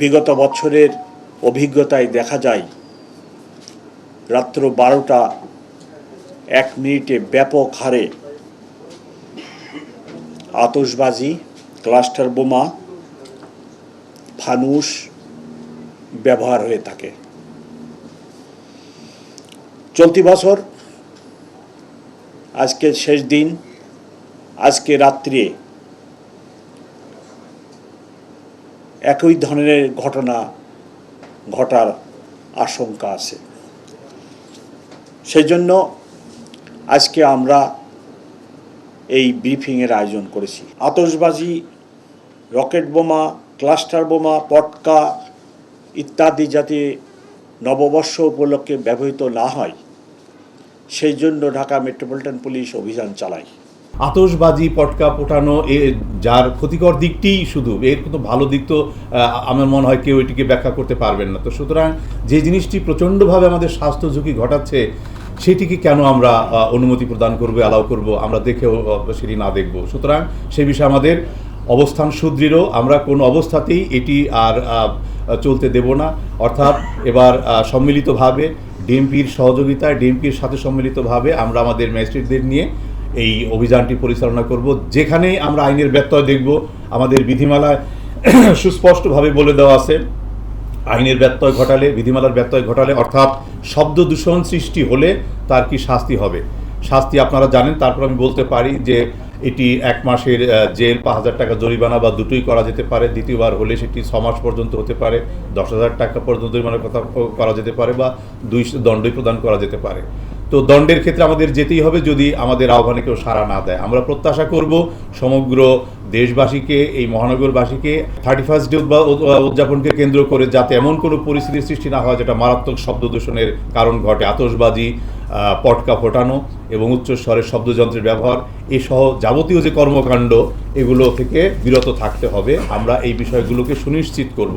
বিগত বছরের অভিজ্ঞতায় দেখা যায়, রাত্র বারোটা এক মিনিটে ব্যাপক হারে আতসবাজি ক্লাস্টার বোমা, ফানুস ব্যবহার হয়ে থাকে। চলতি বছর আজকে শেষ দিন, আজকে রাত্রে একই ধরনের ঘটনা ঘটার আশঙ্কা আছে। সেই জন্য আজকে আমরা এই ব্রিফিংয়ের আয়োজন করেছি। আতসবাজি রকেট বোমা, ক্লাস্টার বোমা, পটকা ইত্যাদি যাতে নববর্ষ উপলক্ষে ব্যবহৃত না হয় সেই জন্য ঢাকা মেট্রোপলিটন পুলিশ অভিযান চালায়। আতশবাজি, পটকা পোটানো এ যার ক্ষতিকর দিকটিই শুধু, এর কোনো ভালো দিক তো আমার মনে হয় কেউ এটিকে ব্যাখ্যা করতে পারবেন না। তো সুতরাং যে জিনিসটি প্রচণ্ডভাবে আমাদের স্বাস্থ্য ঝুঁকি ঘটাচ্ছে, সেটিকে কেন আমরা অনুমতি প্রদান করব অ্যালাউ করব, আমরা দেখেও সেটি না দেখব। সুতরাং সে বিষয়ে আমাদের অবস্থান সুদৃঢ়, আমরা কোনো অবস্থাতেই এটি আর চলতে দেব না। অর্থাৎ এবার সম্মিলিতভাবে ডিএমপির সহযোগিতায়, ডিএমপির সাথে সম্মিলিতভাবে আমরা আমাদের ম্যাজিস্ট্রেটদের নিয়ে এই অভিযানটি পরিচালনা করব। যেখানেই আমরা আইনের ব্যত্যয় দেখব, আমাদের বিধিমালায় সুস্পষ্টভাবে বলে দেওয়া আছে, আইনের ব্যত্যয় ঘটালে, বিধিমালার ব্যত্যয় ঘটালে, অর্থাৎ শব্দ দূষণ সৃষ্টি হলে তার কি শাস্তি হবে? শাস্তি আপনারা জানেন, তারপর আমি বলতে পারি যে এটি এক মাসের জেল, পাঁচ হাজার টাকা জরিমানা বা দুটোই করা যেতে পারে। দ্বিতীয়বার হলে সেটি ছ মাস পর্যন্ত হতে পারে, দশ হাজার টাকা পর্যন্ত জরিমানার কথা করা যেতে পারে বা দুই দণ্ডই প্রদান করা যেতে পারে। তো দণ্ডের ক্ষেত্রে আমাদের যেতেই হবে যদি আমাদের আহ্বানে কেউ সাড়া না দেয়। আমরা প্রত্যাশা করব সমগ্র দেশবাসীকে এই মহানগরবাসীকে থার্টি ফার্স্ট ডে উদযাপনকে কেন্দ্র করে যাতে এমন কোনো পরিস্থিতির সৃষ্টি না হয় যেটা মারাত্মক শব্দ দূষণের কারণ ঘটে। আতশবাজি আহ, পটকা ফোটানো এবং উচ্চস্বরের শব্দযন্ত্রের ব্যবহার এসহ যাবতীয় যে কর্মকাণ্ড এগুলো থেকে বিরত থাকতে হবে। আমরা এই বিষয়গুলোকে সুনিশ্চিত করব।